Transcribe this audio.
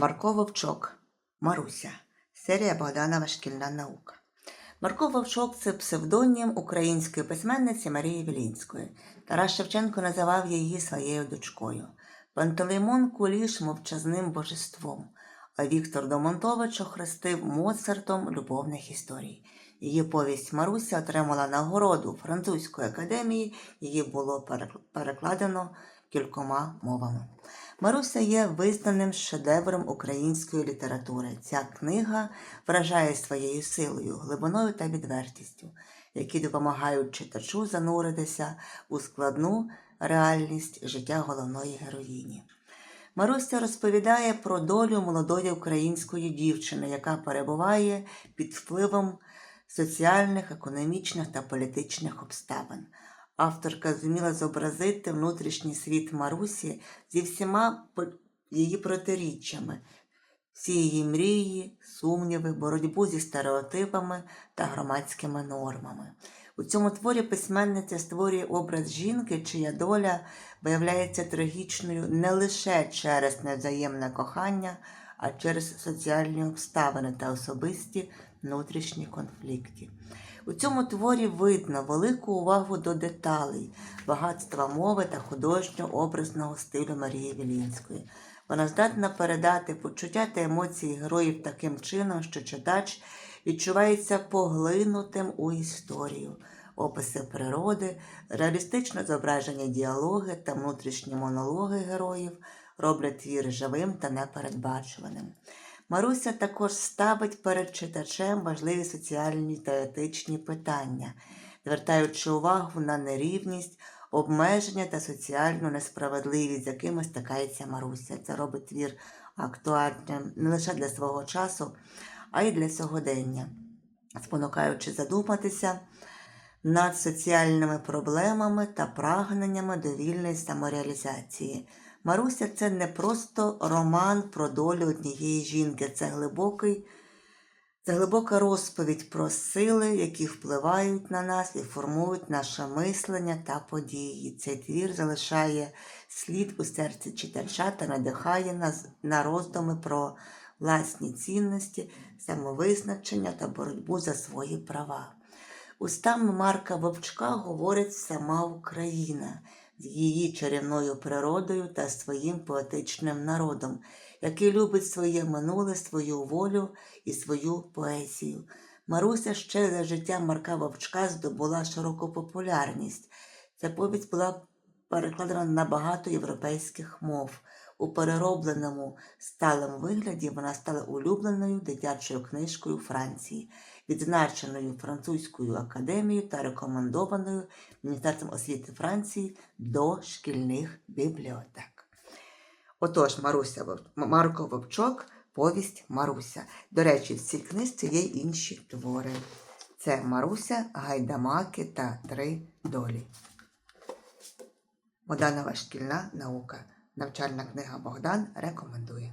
Марко Вовчок, Маруся. Серія Богданова Шкільна наука. Марко Вовчок це псевдонім української письменниці Марії Вілінської. Тарас Шевченко називав її своєю дочкою. Пантелеймон Куліш мовчазним божеством, а Віктор Домонтович охрестив Моцартом любовних історій. Її повість Маруся отримала нагороду Французької академії, її було перекладено кількома мовами. Маруся є визнаним шедевром української літератури. Ця книга вражає своєю силою, глибиною та відвертістю, які допомагають читачу зануритися у складну реальність життя головної героїні. Маруся розповідає про долю молодої української дівчини, яка перебуває під впливом соціальних, економічних та політичних обставин. Авторка зуміла зобразити внутрішній світ Марусі зі всіма її протиріччями, всі її мрії, сумніви, боротьбу зі стереотипами та громадськими нормами. У цьому творі письменниця створює образ жінки, чия доля виявляється трагічною не лише через невзаємне кохання, а через соціальні обставини та особисті внутрішні конфлікти. У цьому творі видно велику увагу до деталей, багатства мови та художньо-образного стилю Марії Вілінської. Вона здатна передати почуття та емоції героїв таким чином, що читач відчувається поглинутим у історію. Описи природи, реалістично зображені діалоги та внутрішні монологи героїв роблять твір живим та непередбачуваним. Маруся також ставить перед читачем важливі соціальні та етичні питання, звертаючи увагу на нерівність, обмеження та соціальну несправедливість, з якими стикається Маруся. Це робить твір актуальним не лише для свого часу, а й для сьогодення, спонукаючи задуматися над соціальними проблемами та прагненнями до вільної самореалізації. Маруся це не просто роман про долю однієї жінки, це глибокий, це глибока розповідь про сили, які впливають на нас і формують наше мислення та події. Цей твір залишає слід у серці читача та надихає нас на роздуми про власні цінності, самовизначення та боротьбу за свої права. Устами Марка Вовчка говорить сама Україна з її чарівною природою та своїм поетичним народом, який любить своє минуле, свою волю і свою поезію. Маруся ще за життя Марка Вовчка здобула широку популярність. Ця повість була перекладена на багато європейських мов. У переробленому сталому вигляді вона стала улюбленою дитячою книжкою Франції, відзначеною французькою академією та рекомендованою Міністерством освіти Франції до шкільних бібліотек. Отож, Маруся Марко Вовчок, повість Маруся. До речі, в цій книжці є інші твори. Це Маруся, Гайдамаки та Три долі. Богданова шкільна наука. Навчальна книга Богдан рекомендує.